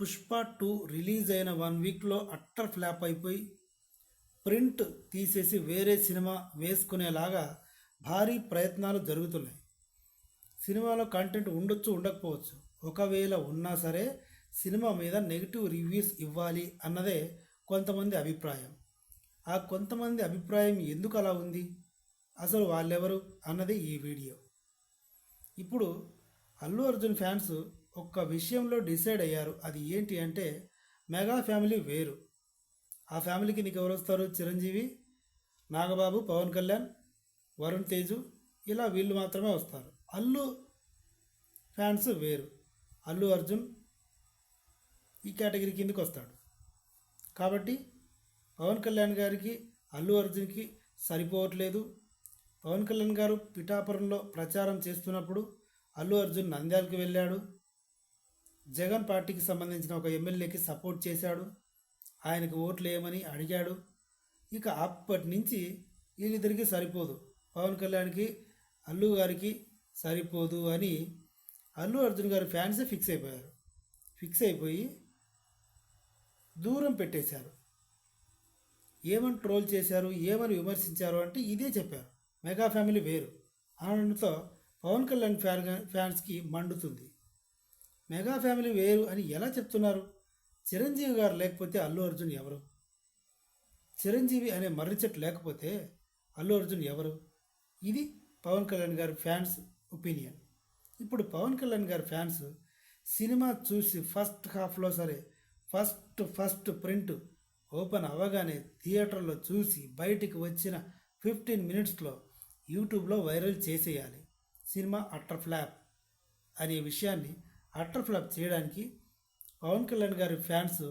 Pushpa two release అయిన one వీక్లో utter flop అయిపోయి ప్రింట్ తీసేసి వేరే సినిమా వేసుకునేలాగా భారీ ప్రయత్నాలు జరుగుతున్నాయి. సినిమాలో కంటెంట్ ఉండొచ్చు ఉండకపోవచ్చు. ఒకవేళ ఉన్నా సరే సినిమా మీద నెగిటివ్ రివ్యూస్ ఇవ్వాలి అన్నదే కొంతమంది అభిప్రాయం. ఆ కొంతమంది అభిప్రాయం ఎందుకు అలా ఉంది? అసలు వాళ్ళెవరు? అన్నది ఈ వీడియో. ఇప్పుడు అల్లు అర్జున్ ఫ్యాన్స్ ఒక్క విషయంలో డిసైడ్ అయ్యారు. అది ఏంటి అంటే మెగా ఫ్యామిలీ వేరు. ఆ ఫ్యామిలీకి నీకు ఎవరు వస్తారు? చిరంజీవి నాగబాబు పవన్ కళ్యాణ్ వరుణ్ తేజు ఇలా వీళ్ళు మాత్రమే వస్తారు. అల్లు ఫ్యాన్స్ వేరు. అల్లు అర్జున్ ఈ కేటగిరీ కిందకి వస్తాడు. కాబట్టి పవన్ కళ్యాణ్ గారికి అల్లు అర్జున్కి సరిపోవట్లేదు. పవన్ కళ్యాణ్ గారు పిఠాపురంలో ప్రచారం చేస్తున్నప్పుడు అల్లు అర్జున్ నంద్యాలకు వెళ్ళాడు. జగన్ పార్టీకి సంబంధించిన ఒక ఎమ్మెల్యేకి సపోర్ట్ చేశాడు. ఆయనకు ఓట్లు వేయమని అడిగాడు. ఇక అప్పటి నుంచి వీళ్ళిద్దరికీ సరిపోదు. పవన్ కళ్యాణ్కి అల్లు గారికి సరిపోదు అని అల్లు అర్జున్ గారి ఫ్యాన్సే ఫిక్స్ అయిపోయారు. ఫిక్స్ అయిపోయి దూరం పెట్టేశారు. ఏమని ట్రోల్ చేశారు? ఏమని విమర్శించారు? అంటే ఇదే చెప్పారు. మెగా ఫ్యామిలీ వేరు. అనడంతో పవన్ కళ్యాణ్ ఫ్యాన్ ఫ్యాన్స్కి మండుతుంది. మెగా ఫ్యామిలీ వేరు అని ఎలా చెప్తున్నారు? చిరంజీవి గారు లేకపోతే అల్లు అర్జున్ ఎవరు? చిరంజీవి అనే మర్రి చెట్టు లేకపోతే అల్లు అర్జున్ ఎవరు? ఇది పవన్ కళ్యాణ్ గారి ఫ్యాన్స్ ఒపీనియన్. ఇప్పుడు పవన్ కళ్యాణ్ గారి ఫ్యాన్స్ సినిమా చూసి ఫస్ట్ హాఫ్లో సరే ఫస్ట్ ఫస్ట్ ప్రింట్ ఓపెన్ అవ్వగానే థియేటర్లో చూసి బయటికి వచ్చిన ఫిఫ్టీన్ మినిట్స్లో యూట్యూబ్లో వైరల్ చేసేయాలి. సినిమా అట్టర్ ఫ్లాప్ అనే విషయాన్ని అట్టర్ ఫ్లాప్ చేయడానికి పవన్ కళ్యాణ్ గారి ఫ్యాన్స్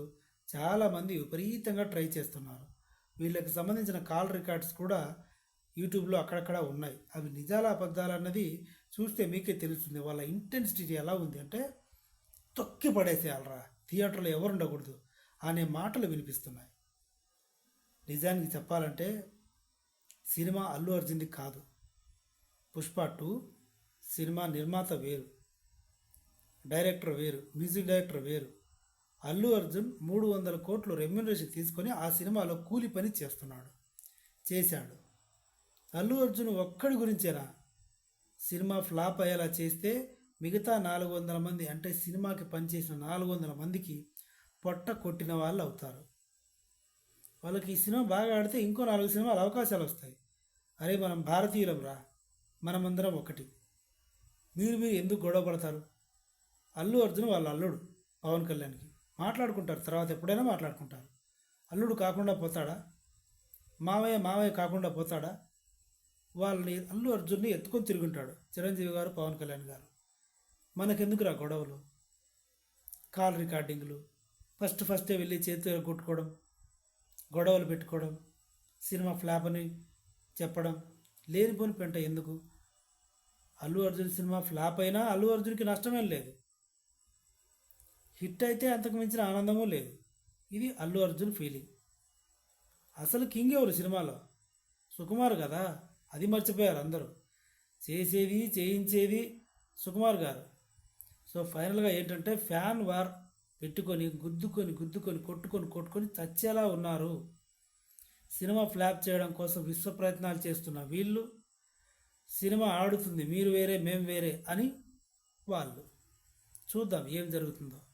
చాలామంది విపరీతంగా ట్రై చేస్తున్నారు. వీళ్ళకి సంబంధించిన కాల్ రికార్డ్స్ కూడా యూట్యూబ్లో అక్కడక్కడ ఉన్నాయి. అవి నిజాల అబద్ధాలు అన్నది చూస్తే మీకే తెలుస్తుంది. వాళ్ళ ఇంటెన్సిటీ ఎలా ఉంది అంటే తొక్కి పడేసేయాలరా. థియేటర్లో ఎవరు ఉండకూడదు అనే మాటలు వినిపిస్తున్నాయి. నిజానికి చెప్పాలంటే సినిమా అల్లు అర్జున్ది కాదు. పుష్ప టూ సినిమా నిర్మాత వేరు. డైరెక్టర్ వేరు మ్యూజిక్ డైరెక్టర్ వేరు. అల్లు అర్జున్ మూడు వందల కోట్లు రెమ్యునరేషన్ తీసుకొని ఆ సినిమాలో కూలి పని చేస్తున్నాడు చేశాడు. అల్లు అర్జున్ ఒక్కడి గురించేనా? సినిమా ఫ్లాప్ అయ్యేలా చేస్తే మిగతా నాలుగు వందల మంది అంటే సినిమాకి పనిచేసిన నాలుగు వందల మందికి పొట్ట కొట్టిన వాళ్ళు అవుతారు. వాళ్ళకి ఈ సినిమా బాగా ఆడితే ఇంకో నాలుగు సినిమాలు అవకాశాలు వస్తాయి. అరే మనం భారతీయులం రా మనమందరం ఒకటి. మీరు మీరు ఎందుకు గొడవ పడతారు? అల్లు అర్జున్ వాళ్ళ అల్లుడు పవన్ కళ్యాణ్కి. మాట్లాడుకుంటారు తర్వాత ఎప్పుడైనా మాట్లాడుకుంటారు. అల్లుడు కాకుండా పోతాడా? మావయ్య మావయ్య కాకుండా పోతాడా? వాళ్ళని అల్లు అర్జున్ని ఎత్తుకొని తిరుగుంటాడు చిరంజీవి గారు పవన్ కళ్యాణ్ గారు. మనకెందుకురా గొడవలు? కాల్ రికార్డింగ్లు ఫస్ట్ ఫస్టే వెళ్ళి చేతిలో కొట్టుకోవడం గొడవలు పెట్టుకోవడం సినిమా ఫ్లాప్ అని చెప్పడం లేనిపోని పెంట ఎందుకు? అల్లు అర్జున్ సినిమా ఫ్లాప్ అయినా అల్లు అర్జున్కి నష్టమేం లేదు. హిట్ అయితే అంతకు మించిన ఆనందమూ లేదు. ఇది అల్లు అర్జున్ ఫీలింగ్ అసలు కింగ్ ఎవరు సినిమాలో? సుకుమార్ కదా? అది మర్చిపోయారు అందరూ. చేసేది చేయించేది సుకుమార్ గారు. సో ఫైనల్గా ఏంటంటే ఫ్యాన్ వార్ పెట్టుకొని గుద్దుకొని గుద్దుకొని కొట్టుకొని కొట్టుకొని చచ్చేలా ఉన్నారు. సినిమా ఫ్లాప్ చేయడం కోసం విశ్వ ప్రయత్నాలు చేస్తున్న వీళ్ళు సినిమా ఆడుతుంది మీరు వేరే మేము వేరే అని వాళ్ళు. చూద్దాం ఏం జరుగుతుందో.